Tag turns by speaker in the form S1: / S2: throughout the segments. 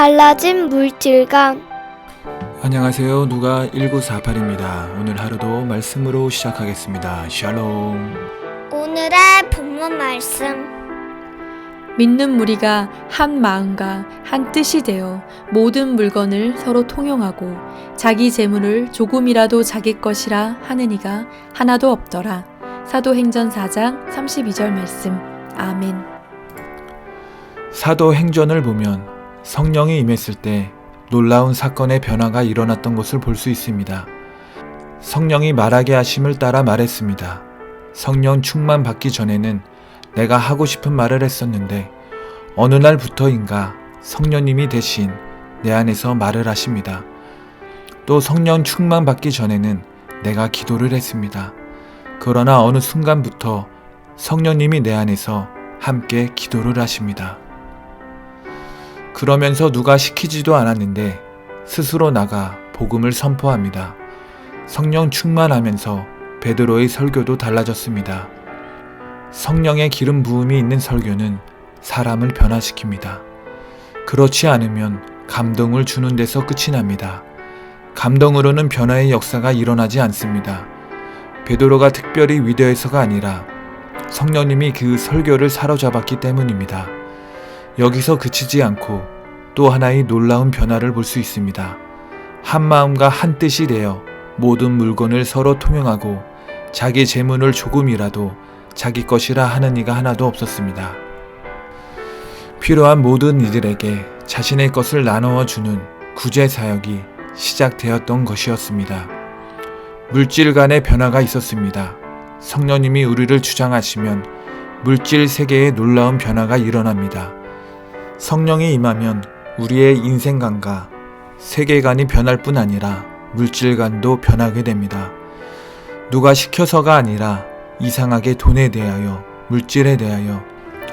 S1: 달라진 물질감.
S2: 안녕하세요. 누가 1948입니다. 오늘 하루도 말씀으로 시작하겠습니다. 샬롬.
S1: 오늘의 본문 말씀.
S3: 믿는 무리가 한 마음과 한 뜻이 되어 모든 물건을 서로 통용하고 자기 재물을 조금이라도 자기 것이라 하는 이가 하나도 없더라. 사도행전 4장 32절 말씀. 아멘.
S2: 사도 행전을 보면 성령이 임했을 때 놀라운 사건의 변화가 일어났던 것을 볼 수 있습니다. 성령이 말하게 하심을 따라 말했습니다. 성령 충만 받기 전에는 내가 하고 싶은 말을 했었는데 어느 날부터인가 성령님이 대신 내 안에서 말을 하십니다. 또 성령 충만 받기 전에는 내가 기도를 했습니다. 그러나 어느 순간부터 성령님이 내 안에서 함께 기도를 하십니다. 그러면서 누가 시키지도 않았는데 스스로 나가 복음을 선포합니다. 성령 충만하면서 베드로의 설교도 달라졌습니다. 성령의 기름 부음이 있는 설교는 사람을 변화시킵니다. 그렇지 않으면 감동을 주는 데서 끝이 납니다. 감동으로는 변화의 역사가 일어나지 않습니다. 베드로가 특별히 위대해서가 아니라 성령님이 그 설교를 사로잡았기 때문입니다. 여기서 그치지 않고 또 하나의 놀라운 변화를 볼 수 있습니다. 한 마음과 한 뜻이 되어 모든 물건을 서로 통용하고 자기 재물을 조금이라도 자기 것이라 하는 이가 하나도 없었습니다. 필요한 모든 이들에게 자신의 것을 나누어 주는 구제 사역이 시작되었던 것이었습니다. 물질 간의 변화가 있었습니다. 성령님이 우리를 주장하시면 물질 세계에 놀라운 변화가 일어납니다. 성령이 임하면 우리의 인생관과 세계관이 변할 뿐 아니라 물질관도 변하게 됩니다. 누가 시켜서가 아니라 이상하게 돈에 대하여 물질에 대하여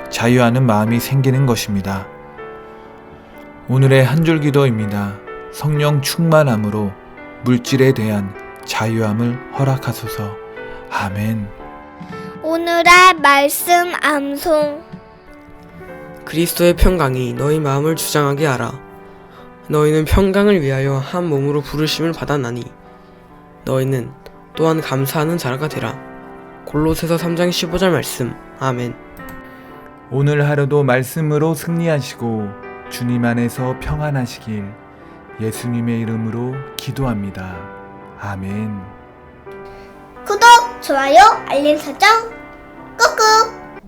S2: 자유하는 마음이 생기는 것입니다. 오늘의 한 줄 기도입니다. 성령 충만함으로 물질에 대한 자유함을 허락하소서. 아멘.
S1: 오늘의 말씀 암송.
S4: 그리스도의 평강이 너희 마음을 주장하게 하라. 너희는 평강을 위하여 한 몸으로 부르심을 받았나니 너희는 또한 감사하는 자라가 되라. 골로새서 3장 15절 말씀. 아멘.
S2: 오늘 하루도 말씀으로 승리하시고 주님 안에서 평안하시길 예수님의 이름으로 기도합니다. 아멘.
S1: 구독, 좋아요, 알림 설정 꾹꾹.